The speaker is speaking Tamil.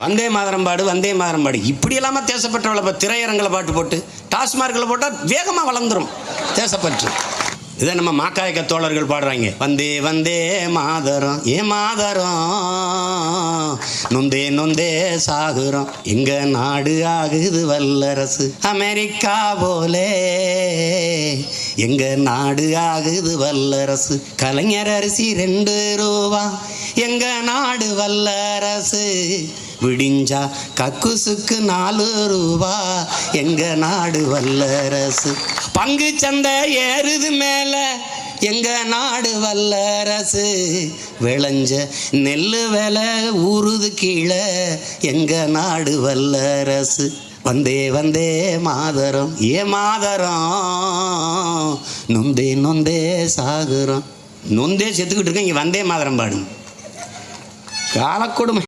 வந்தே மாதரம் பாடு வந்தே மாதரம் பாடு. இப்படி இல்லாமல் தேசப்பற்றவளை இப்போ திரையரங்கில் பாட்டு போட்டு டாஸ்மார்க்கில் போட்டால் வேகமாக வளர்ந்துரும். தேசப்பற்று. இதை நம்ம மாக்காயக்க தோழர்கள் பாடுறாங்க. வந்தே வந்தே மாதரம் ஏ மாதரம்? நொந்தே நொந்தே சாகுறோம் எங்க நாடு ஆகுது வல்லரசு. அமெரிக்கா போலே. எங்க நாடு ஆகுது வல்லரசு. கலைஞர் அரிசி ரெண்டு ரூபா. எங்க நாடு வல்லரசு. விடிஞ்சா கக்குசுக்கு நாலு ரூபா. எங்க நாடு வல்லரசு. பங்கு சந்தை ஏறுது மேல. எங்க நாடு வல்லரசு. விளைஞ்ச நெல்லு விலை ஊறுது கீழே. எங்க நாடு வல்லரசு. வந்தே வந்தே மாதரம். ஏ மாதரம்? நொந்தே நொந்தே சாகுறோம் நொந்தே செத்துக்கிட்டு இருக்கேன் இங்கே வந்தே மாதரம் பாடுங்க. காலக்கொடுமை.